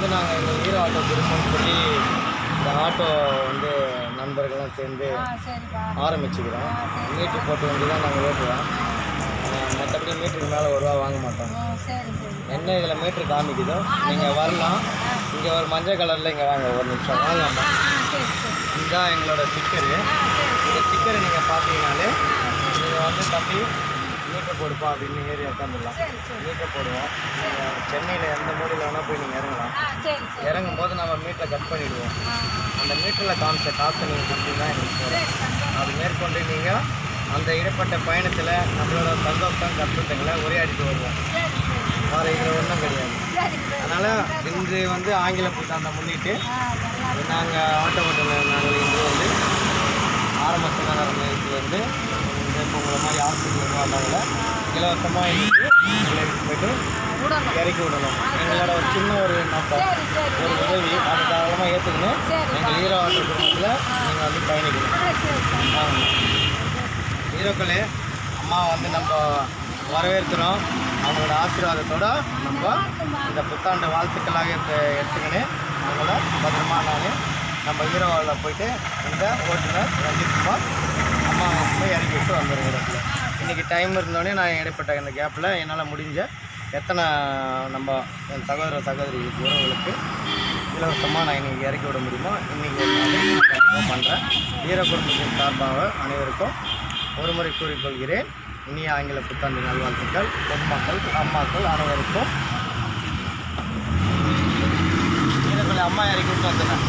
வந்து நாங்கள் எங்கள் ஹீரோ ஆட்டோ கொடுப்போம்னு சொல்லி இந்த ஆட்டோ வந்து நண்பர்கள்லாம் சேர்ந்து ஆரம்பிச்சுக்கிறோம். மீட்ரு போட்டு வண்டி தான் நாங்கள் ஓட்டுவோம் மற்றபடி மீட்டருக்கு மேலே ஒரு ரூபா வாங்க மாட்டோம். என்ன இதில் மீட்ரு காமிக்குதோ நீங்கள் வரலாம். இங்கே ஒரு மஞ்சள் கலரில் இங்கே வாங்க ஒரு நிமிஷம். வாங்கம்மா. இதுதான் எங்களோட ஸ்டிக்கரு இந்த ஸ்டிக்கரை நீங்கள் பார்த்தீங்கனாலே நீங்கள் வந்து தம்பி மீட்டர் போடுப்பா அப்படின்னு ஏறி உட்காந்துடலாம் மீட்டர் போடுவோம். நீங்கள் சென்னையில் எந்த மூலையில் வேணால் போய் நீங்கள் இறங்கலாம். இறங்கும் போது நம்ம மீட்டரை கட் பண்ணிடுவோம். ஆ. அந்த மீட்டரில் காமிச்ச காசை நீங்கள் கொடுத்தீங்கன்னா எங்களுக்கு சந்தோஷம். அது மேற்கொண்டு நீங்கள் அந்த இடப்பட்ட பயணத்தில் நம்மளோட சந்தோஷம் கஷ்டத்துங்களை உரையாடிட்டு வருவோம். வேறு இதில் ஒன்றும் கிடையாது. அதனால் இன்று வந்து ஆங்கில புத்தாண்டை முன்னிட்டு நாங்கள் ஆட்டோ நாங்கள் இன்று வந்து ஆரம்ப சுகாதார நிலையத்தில் வந்து இப்போ உங்களை மாதிரி ஹாஸ்பிட்டல் வந்தவங்கள இலவசமாக உங்களை போயிட்டு இறக்கி விடணும். எங்களோட ஒரு சின்ன ஒரு சரி ஒரு உதவி. அதை தாராளமாக ஏற்றுக்கணும் எங்கள் ஹீரோ ஆட்டோ குடும்பத்தில் நீங்கள் வந்து பயணிக்கணும். ஆமாம் ஹீரோக்களே அம்மா வந்து நம்ம வரவேற்கிறோம். அவங்களோட ஆசீர்வாதத்தோட நம்ம இந்த புத்தாண்டு வாழ்த்துக்களாக இப்போ எடுத்துக்கின்னு அவங்கள பத்திரமா நான் நம்ம ஹீரோவில் போயிட்டு இந்த ஓட்டுநர் ரஞ்சித் குமார் அம்மா போய் இறக்கி விட்டு இடத்துல இன்றைக்கி டைம் இருந்தோடனே நான் இடைப்பட்ட இந்த கேப்பில் என்னால் முடிஞ்ச எத்தனை நம்ம என் சகோதர சகோதரிகளுக்கு உறவுகளுக்கு இலவசமாக நான் இன்றைக்கி இறக்கி விட முடியுமோ இன்றைக்கி ஒரு நாள் பண்ணுறேன் வீர குடும்பத்தின் சார்பாக அனைவருக்கும் ஒரு முறை கூறிக்கொள்கிறேன். இனிய ஆங்கில புத்தாண்டு நல்வாழ்த்துக்கள். பொதுமக்கள் அம்மாக்கள் அனைவருக்கும். வீரர்களை அம்மா இறக்கி விட்டு வந்துடுறேன்